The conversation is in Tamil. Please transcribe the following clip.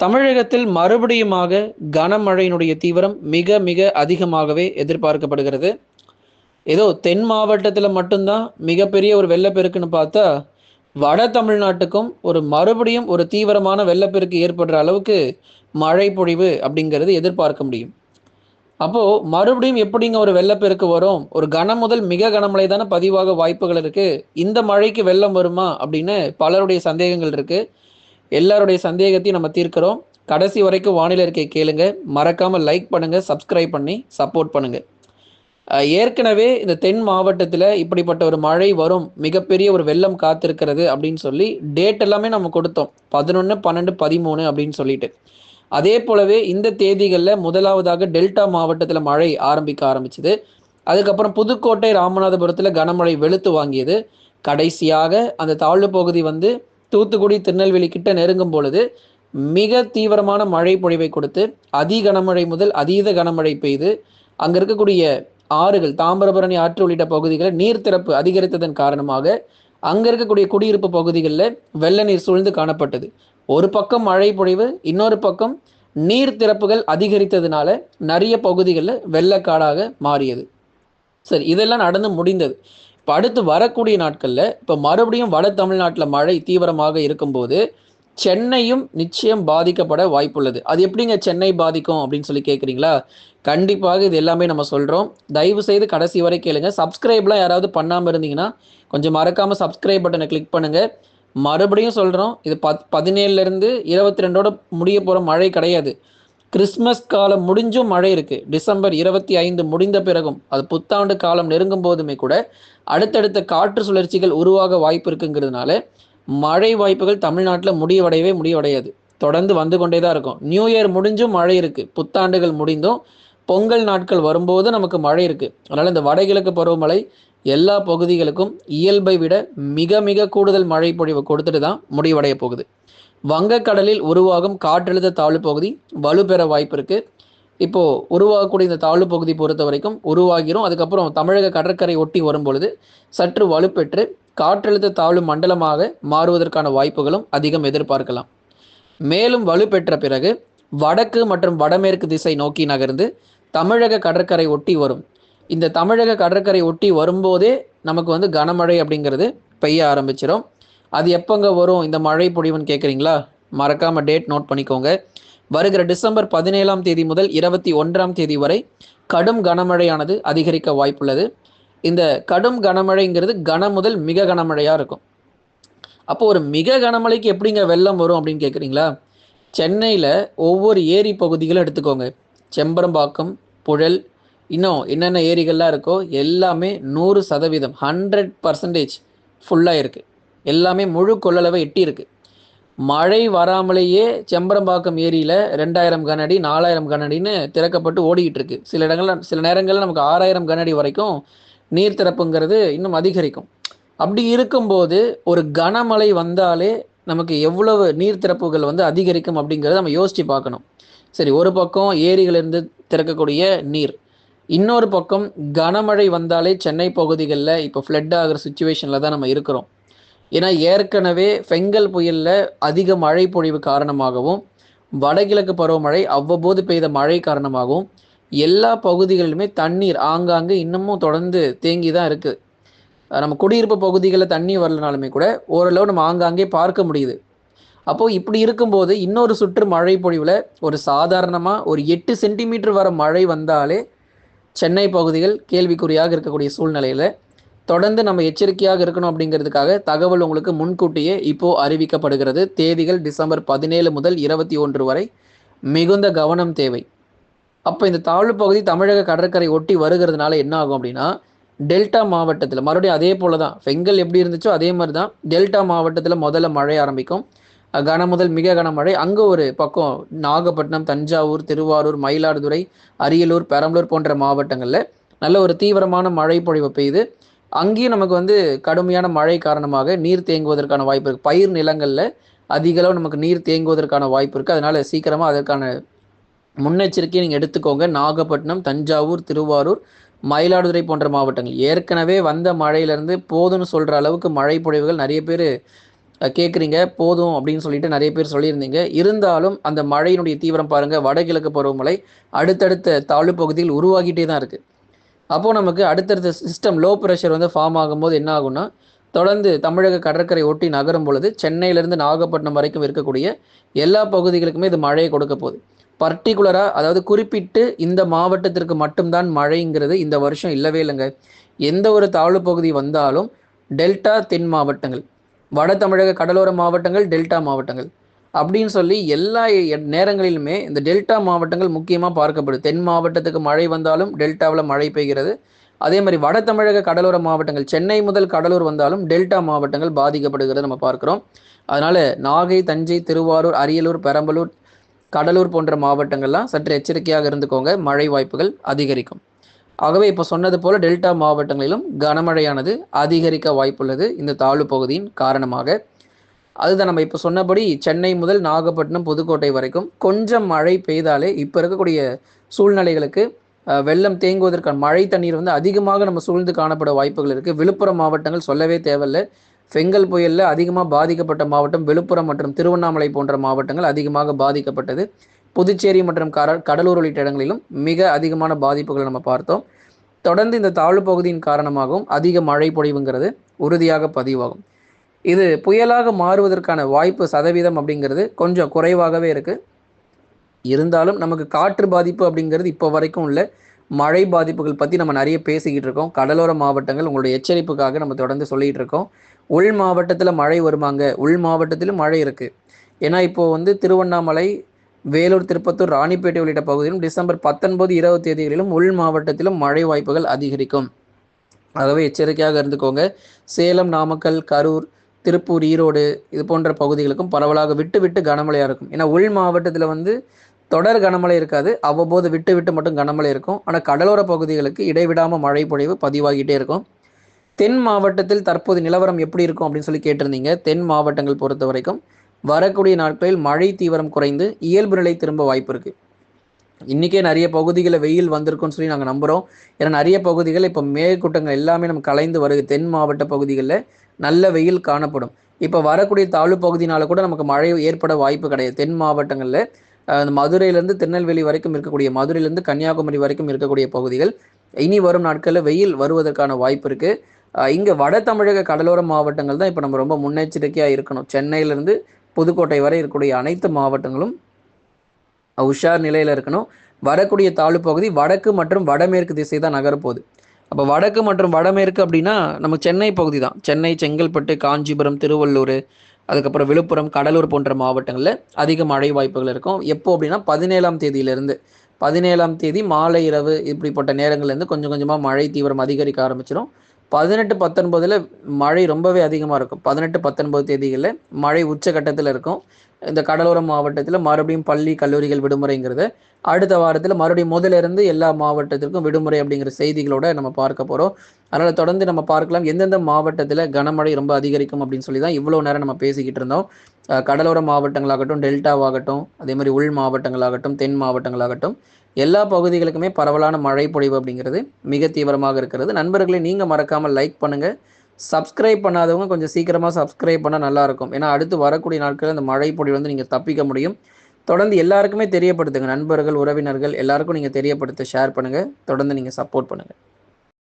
தமிழகத்தில் மறுபடியுமாக கனமழையினுடைய தீவிரம் மிக மிக அதிகமாகவே எதிர்பார்க்கப்படுகிறது. ஏதோ தென் மாவட்டத்தில் மட்டும்தான் மிகப்பெரிய ஒரு வெள்ளப்பெருக்குன்னு பார்த்தா வட தமிழ்நாட்டுக்கும் ஒரு மறுபடியும் ஒரு தீவிரமான வெள்ளப்பெருக்கு ஏற்படுற அளவுக்கு மழை பொழிவு அப்படிங்கிறது எதிர்பார்க்க முடியும். அப்போ மறுபடியும் எப்படிங்க ஒரு வெள்ளப்பெருக்கு வரும்? ஒரு கனம் முதல் மிக கனமழை தானே பதிவாக வாய்ப்புகள் இருக்கு. இந்த மழைக்கு வெள்ளம் வருமா அப்படின்னு பலருடைய சந்தேகங்கள் இருக்குது எல்லாருடைய சந்தேகத்தையும் நம்ம தீர்க்கிறோம். கடைசி வரைக்கும் வானிலை இருக்கை கேளுங்க. மறக்காம லைக் பண்ணுங்க சப்ஸ்கிரைப் பண்ணி சப்போர்ட் பண்ணுங்க. ஏற்கனவே இந்த தென் மாவட்டத்தில் இப்படிப்பட்ட ஒரு மழை வரும் மிகப்பெரிய ஒரு வெள்ளம் காத்திருக்கிறது அப்படின்னு சொல்லி டேட் எல்லாமே நம்ம கொடுத்தோம். பதினொன்று பன்னெண்டு பதிமூணு அப்படின்னு சொல்லிட்டு. அதே போலவே இந்த தேதிகளில் முதலாவதாக டெல்டா மாவட்டத்தில் மழை ஆரம்பிக்க ஆரம்பிச்சது. அதுக்கப்புறம் புதுக்கோட்டை ராமநாதபுரத்தில் கனமழை வெளுத்து வாங்கியது. கடைசியாக அந்த தாழ்வு பகுதி வந்து தூத்துக்குடி திருநெல்வேலி கிட்ட நெருங்கும் பொழுது மிக தீவிரமான மழை பொழிவை கொடுத்து அதி கனமழை முதல் அதீத கனமழை பெய்து அங்கே இருக்கக்கூடிய ஆறுகள் தாமிரபரணி ஆற்று உள்ளிட்ட பகுதிகளில் நீர் திறப்பு அதிகரித்ததன் காரணமாக அங்கே இருக்கக்கூடிய குடியிருப்பு பகுதிகளில் வெள்ள நீர் சூழ்ந்து காணப்பட்டது. ஒரு பக்கம் மழை பொழிவு இன்னொரு பக்கம் நீர் திறப்புகள் அதிகரித்ததுனால நிறைய பகுதிகளில் வெள்ளக்காடாக மாறியது. சரி இதெல்லாம் நடந்து முடிந்தது. இப்போ அடுத்து வரக்கூடிய நாட்களில் இப்போ மறுபடியும் வட தமிழ்நாட்டில் மழை தீவிரமாக இருக்கும்போது சென்னையும் நிச்சயம் பாதிக்கப்பட வாய்ப்புள்ளது. அது எப்படிங்க சென்னை பாதிக்கும் அப்படின்னு சொல்லி கேட்குறீங்களா கண்டிப்பாக இது எல்லாமே நம்ம சொல்கிறோம் தயவு செய்து கடைசி வரை கேளுங்க. சப்ஸ்கிரைப்லாம் யாராவது பண்ணாமல் இருந்தீங்கன்னா கொஞ்சம் மறக்காமல் சப்ஸ்கிரைப் பட்டனை கிளிக் பண்ணுங்கள் மறுபடியும் சொல்கிறோம் இது பத் பதினேழுலேருந்து இருபத்தி ரெண்டோட முடிய போகிற மழை கிடையாது. கிறிஸ்மஸ் காலம் முடிஞ்சும் மழை இருக்கு. டிசம்பர் இருபத்தி ஐந்து முடிந்த பிறகும் அது புத்தாண்டு காலம் நெருங்கும் போதுமே கூட அடுத்தடுத்த காற்று சுழற்சிகள் உருவாக வாய்ப்பு இருக்குங்கிறதுனால மழை வாய்ப்புகள் தமிழ்நாட்டில் முடிவடையவே முடிவடையாது. தொடர்ந்து வந்து கொண்டே தான் இருக்கும். நியூ இயர் முடிஞ்சும் மழை இருக்கு. புத்தாண்டுகள் முடிந்தும் பொங்கல் நாட்கள் வரும்போது நமக்கு மழை இருக்கு. அதனால இந்த வடகிழக்கு பருவமழை எல்லா பகுதிகளுக்கும் இயல்பை விட மிக மிக கூடுதல் மழை பொழிவு கொடுத்துட்டு தான் முடிவடைய போகுது. வங்கக்கடலில் உருவாகும் காற்றழுத்த தாழ்வு பகுதி வலுப்பெற வாய்ப்பு இருக்கு. இப்போ உருவாகக்கூடிய இந்த தாழ்வு பகுதி பொறுத்த வரைக்கும் உருவாகிரும். அதுக்கப்புறம் தமிழக கடற்கரை ஒட்டி வரும் பொழுது சற்று வலுப்பெற்று காற்றழுத்த தாழ்வு மண்டலமாக மாறுவதற்கான வாய்ப்புகளும் அதிகம் எதிர்பார்க்கலாம். மேலும் வலுப்பெற்ற பிறகு வடக்கு மற்றும் வடமேற்கு திசை நோக்கி நகர்ந்து தமிழக கடற்கரை ஒட்டி வரும் இந்த தமிழக கடற்கரை ஒட்டி வரும்போதே நமக்கு வந்து கனமழை அப்படிங்கிறது பெய்ய ஆரம்பிச்சிடும் அது எப்போங்க வரும்? இந்த மழை பொழிவுன்னு கேட்குறீங்களா மறக்காமல் டேட் நோட் பண்ணிக்கோங்க. வருகிற டிசம்பர் பதினேழாம் தேதி முதல் இருபத்தி ஒன்றாம் தேதி வரை கடும் கனமழையானது அதிகரிக்க வாய்ப்புள்ளது. இந்த கடும் கனமழைங்கிறது கன முதல் மிக கனமழையாக இருக்கும். அப்போ ஒரு மிக கனமழைக்கு எப்படிங்க வெள்ளம் வரும் அப்படின்னு கேட்குறீங்களா சென்னையில் ஒவ்வொரு ஏரி பகுதிகளும் எடுத்துக்கோங்க. செம்பரம்பாக்கம் புழல் இன்னும் என்னென்ன ஏரிகள்லாம் இருக்கோ எல்லாமே நூறு சதவீதம் ஹண்ட்ரட் பர்சன்டேஜ் ஃபுல்லாக இருக்குது எல்லாமே முழு கொள்ளளவை எட்டியிருக்கு. மழை வராமலேயே செம்பரம்பாக்கம் ஏரியில் ரெண்டாயிரம் கனடி நாலாயிரம் கனடின்னு திறக்கப்பட்டு ஓடிக்கிட்டு இருக்கு சில இடங்களில் சில நேரங்களில் நமக்கு ஆறாயிரம் கனடி வரைக்கும் நீர் திறப்புங்கிறது இன்னும் அதிகரிக்கும். அப்படி இருக்கும்போது ஒரு கனமழை வந்தாலே நமக்கு எவ்வளவு நீர் திறப்புகள் வந்து அதிகரிக்கும் அப்படிங்கிறத நம்ம யோசித்து பார்க்கணும். சரி ஒரு பக்கம் ஏரிகளிலிருந்து திறக்கக்கூடிய நீர் இன்னொரு பக்கம் கனமழை வந்தாலே சென்னை பகுதிகளில் இப்போ ஃப்ளட் ஆகிற சுச்சுவேஷனில் தான் நம்ம இருக்கிறோம். ஏன்னா ஏற்கனவே ஃபெங்கல் புயலில் அதிக மழை பொழிவு காரணமாகவும் வடகிழக்கு பருவமழை அவ்வப்போது பெய்த மழை காரணமாகவும் எல்லா பகுதிகளிலுமே தண்ணீர் ஆங்காங்கே இன்னமும் தொடர்ந்து தேங்கி தான் இருக்குது நம்ம குடியிருப்பு பகுதிகளில் தண்ணி வரலனாலுமே கூட ஓரளவு நம்ம ஆங்காங்கே பார்க்க முடியுது. அப்போது இப்படி இருக்கும்போது இன்னொரு சுற்று மழை பொழிவில் ஒரு சாதாரணமாக ஒரு எட்டு சென்டிமீட்டர் வர மழை வந்தாலே சென்னை பகுதிகள் கேள்விக்குறியாக இருக்கக்கூடிய சூழ்நிலையில் தொடர்ந்து நம்ம எச்சரிக்கையாக இருக்கணும் அப்படிங்கிறதுக்காக தகவல் உங்களுக்கு முன்கூட்டியே இப்போ அறிவிக்கப்படுகிறது. தேதிகள் டிசம்பர் பதினேழு முதல் இருபத்தி ஒன்று வரை மிகுந்த கவனம் தேவை. அப்போ இந்த தாழ்வு பகுதி தமிழக கடற்கரை ஒட்டி வருகிறதுனால என்ன ஆகும் அப்படின்னா டெல்டா மாவட்டத்தில் மறுபடியும் அதே போல தான் பெங்கல் எப்படி இருந்துச்சோ அதே மாதிரி தான் டெல்டா மாவட்டத்தில் முதல்ல மழை ஆரம்பிக்கும். கன முதல் மிக கனமழை அங்கே ஒரு பக்கம் நாகப்பட்டினம் தஞ்சாவூர் திருவாரூர் மயிலாடுதுறை அரியலூர் பெரம்பலூர் போன்ற மாவட்டங்களில் நல்ல ஒரு தீவிரமான மழை பொழிவு பெய்யுது. அங்கேயும் நமக்கு வந்து கடுமையான மழை காரணமாக நீர் தேங்குவதற்கான வாய்ப்பு இருக்குது பயிர் நிலங்களில் அதிக அளவு நமக்கு நீர் தேங்குவதற்கான வாய்ப்பு இருக்குது அதனால சீக்கிரமாக அதற்கான முன்னெச்சரிக்கையை நீங்கள் எடுத்துக்கோங்க. நாகப்பட்டினம் தஞ்சாவூர் திருவாரூர் மயிலாடுதுறை போன்ற மாவட்டங்கள். ஏற்கனவே வந்த மழையிலேருந்து போதும்னு சொல்கிற அளவுக்கு மழை பொழிவுகள் நிறைய பேர் கேட்குறீங்க போதும் அப்படின்னு சொல்லிட்டு நிறைய பேர் சொல்லியிருந்தீங்க. இருந்தாலும் அந்த மழையினுடைய தீவிரம் பாருங்கள் வடகிழக்கு பருவமழை அடுத்தடுத்த தாழ்வு பகுதியில் உருவாகிட்டே தான் இருக்குது அப்போது நமக்கு அடுத்தடுத்த சிஸ்டம் லோ ப்ரெஷர் வந்து ஃபார்ம் ஆகும்போது என்ன ஆகும்னா தொடர்ந்து தமிழக கடற்கரை ஒட்டி நகரும் பொழுது சென்னையிலேருந்து நாகப்பட்டினம் வரைக்கும் இருக்கக்கூடிய எல்லா பகுதிகளுக்குமே இது மழையை கொடுக்க போகுது. பர்டிகுலராக அதாவது குறிப்பிட்டு இந்த மாவட்டத்திற்கு மட்டும்தான் மழைங்கிறது இந்த வருஷம் இல்லவே இல்லைங்க. எந்த ஒரு தாழ்வு பகுதி வந்தாலும் டெல்டா தென் மாவட்டங்கள் வட தமிழக கடலோர மாவட்டங்கள் டெல்டா மாவட்டங்கள். அப்படின்னு சொல்லி எல்லா நேரங்களிலுமே இந்த டெல்டா மாவட்டங்கள் முக்கியமாக பார்க்கப்படுது. தென் மாவட்டத்துக்கு மழை வந்தாலும் டெல்டாவில் மழை பெய்கிறது. அதே மாதிரி வட தமிழக கடலோர மாவட்டங்கள் சென்னை முதல் கடலூர் வந்தாலும் டெல்டா மாவட்டங்கள் பாதிக்கப்படுகிறத நம்ம பார்க்குறோம். அதனால் நாகை தஞ்சை திருவாரூர் அரியலூர் பெரம்பலூர் கடலூர் போன்ற மாவட்டங்கள்லாம் சற்று எச்சரிக்கையாக இருந்துக்கோங்க. மழை வாய்ப்புகள் அதிகரிக்கும். ஆகவே இப்போ சொன்னது போல டெல்டா மாவட்டங்களிலும் கனமழையானது அதிகரிக்க வாய்ப்புள்ளது இந்த தாழ்வு பகுதியின் காரணமாக. அதுதான் நம்ம இப்போ சொன்னபடி சென்னை முதல் நாகப்பட்டினம் புதுக்கோட்டை வரைக்கும் கொஞ்சம் மழை பெய்தாலே இப்போ இருக்கக்கூடிய சூழ்நிலைகளுக்கு வெள்ளம் தேங்குவதற்கான மழை தண்ணீர் வந்து அதிகமாக நம்ம சூழ்ந்து காணப்பட வாய்ப்புகள் இருக்குது விழுப்புரம் மாவட்டங்கள் சொல்லவே தேவையில்லை. செங்கல் புயலில் அதிகமாக பாதிக்கப்பட்ட மாவட்டம் விழுப்புரம் மற்றும் திருவண்ணாமலை போன்ற மாவட்டங்கள் அதிகமாக பாதிக்கப்பட்டது. புதுச்சேரி மற்றும் கர கடலூர் உள்ளிட்ட இடங்களிலும் மிக அதிகமான பாதிப்புகளை நம்ம பார்த்தோம். தொடர்ந்து இந்த தாழ்வு பகுதியின் காரணமாகவும் அதிக மழை பொழிவுங்கிறது உறுதியாக பதிவாகும். இது புயலாக மாறுவதற்கான வாய்ப்பு சதவீதம் அப்படிங்கிறது கொஞ்சம் குறைவாகவே இருக்குது இருந்தாலும் நமக்கு காற்று பாதிப்பு அப்படிங்கிறது இப்போ வரைக்கும் உள்ள மழை பாதிப்புகள் பற்றி நம்ம நிறைய பேசிக்கிட்டு இருக்கோம். கடலோர மாவட்டங்கள் உங்களுடைய எச்சரிப்புக்காக நம்ம தொடர்ந்து சொல்லிகிட்டு இருக்கோம். உள் மாவட்டத்தில் மழை வருமாங்க? உள் மாவட்டத்திலும் மழை இருக்குது ஏன்னா இப்போது வந்து திருவண்ணாமலை வேலூர் திருப்பத்தூர் ராணிப்பேட்டை உள்ளிட்ட பகுதியிலும் டிசம்பர் பத்தொன்பது இருபது தேதிகளிலும் உள் மாவட்டத்திலும் மழை வாய்ப்புகள் அதிகரிக்கும். ஆகவே எச்சரிக்கையாக இருந்துக்கோங்க. சேலம் நாமக்கல் கரூர் திருப்பூர் ஈரோடு இது போன்ற பகுதிகளுக்கும் பரவலாக விட்டு விட்டு கனமழையாக இருக்கும். ஏன்னா உள் மாவட்டத்தில் வந்து தொடர் கனமழை இருக்காது. அவ்வப்போது விட்டு விட்டு மட்டும் கனமழை இருக்கும். ஆனால் கடலோர பகுதிகளுக்கு இடைவிடாமல் மழை பொழிவு பதிவாகிட்டே இருக்கும். தென் மாவட்டத்தில் தற்போது நிலவரம் எப்படி இருக்கும் அப்படின்னு சொல்லி கேட்டிருந்தீங்க. தென் மாவட்டங்கள் பொறுத்த வரைக்கும் வரக்கூடிய நாட்களில் மழை தீவிரம் குறைந்து இயல்பு நிலை திரும்ப வாய்ப்பு இருக்கு. இன்றைக்கே நிறைய பகுதிகளில் வெயில் வந்திருக்குன்னு சொல்லி நாங்கள் நம்புகிறோம் ஏன்னா நிறைய பகுதிகள் இப்போ மேற்கூட்டங்கள் எல்லாமே நம்ம கலைந்து வருது. தென் மாவட்ட பகுதிகளில் நல்ல வெயில் காணப்படும். இப்போ வரக்கூடிய தாழ்வு பகுதினால கூட நமக்கு மழை ஏற்பட வாய்ப்பு கிடையாது. தென் மாவட்டங்களில் அந்த மதுரையிலேருந்து திருநெல்வேலி வரைக்கும் இருக்கக்கூடிய மதுரையிலேருந்து கன்னியாகுமரி வரைக்கும் இருக்கக்கூடிய பகுதிகள் இனி வரும் நாட்களில் வெயில் வருவதற்கான வாய்ப்பு இருக்குது இங்கே வட தமிழக கடலோர மாவட்டங்கள் தான் இப்போ நம்ம ரொம்ப முன்னெச்சரிக்கையாக இருக்கணும். சென்னையிலேருந்து புதுக்கோட்டை வரை இருக்கக்கூடிய அனைத்து மாவட்டங்களும் உஷார் நிலையில் இருக்கணும். வரக்கூடிய தாழ்வு பகுதி வடக்கு மற்றும் வடமேற்கு திசை தான் நகரப்போகுது. அப்போ வடக்கு மற்றும் வடமேற்கு அப்படின்னா நம்ம சென்னை பகுதி தான். சென்னை செங்கல்பட்டு காஞ்சிபுரம் திருவள்ளூர் அதுக்கப்புறம் விழுப்புரம் கடலூர் போன்ற மாவட்டங்களில் அதிக மழை வாய்ப்புகள் இருக்கும். எப்போ அப்படின்னா பதினேழாம் தேதியிலிருந்து. பதினேழாம் தேதி மாலை இரவு இப்படிப்பட்ட நேரங்கள்லேருந்து கொஞ்சம் கொஞ்சமாக மழை தீவிரம் அதிகரிக்க ஆரம்பிச்சிடும் பதினெட்டு பத்தொன்பதில் மழை ரொம்பவே அதிகமாக இருக்கும். பதினெட்டு பத்தொன்பது தேதிகளில் மழை உச்சகட்டத்தில் இருக்கும். இந்த கடலோர மாவட்டத்தில் மறுபடியும் பள்ளி கல்லூரிகள் விடுமுறைங்கிறது. அடுத்த வாரத்தில் மறுபடியும் முதலிருந்து எல்லா மாவட்டத்திற்கும் விடுமுறை அப்படிங்கிற செய்திகளோட நம்ம பார்க்க போகிறோம் அதனால் தொடர்ந்து நம்ம பார்க்கலாம். எந்தெந்த மாவட்டத்தில் கனமழை ரொம்ப அதிகரிக்கும் அப்படின்னு சொல்லி தான் இவ்வளோ நேரம் நம்ம பேசிக்கிட்டு இருந்தோம். கடலோர மாவட்டங்களாகட்டும் டெல்டாவாகட்டும் அதே மாதிரி உள் மாவட்டங்களாகட்டும் தென் மாவட்டங்களாகட்டும் எல்லா பகுதிகளுக்குமே பரவலான மழை பொழிவு அப்படிங்கிறது மிக தீவிரமாக இருக்கிறது. நண்பர்களை நீங்கள் மறக்காமல் லைக் பண்ணுங்கள் சப்ஸ்கிரைப் பண்ணாதவங்க கொஞ்சம் சீக்கிரமாக சப்ஸ்கிரைப் பண்ணால் நல்லாயிருக்கும் ஏன்னா அடுத்து வரக்கூடிய நாட்களில் அந்த மழை பொழிவு வந்து நீங்கள் தப்பிக்க முடியும். தொடர்ந்து எல்லாருக்குமே தெரியப்படுத்துங்க. நண்பர்கள் உறவினர்கள் எல்லாருக்கும் நீங்கள் தெரியப்படுத்த ஷேர் பண்ணுங்கள் தொடர்ந்து நீங்கள் சப்போர்ட் பண்ணுங்கள்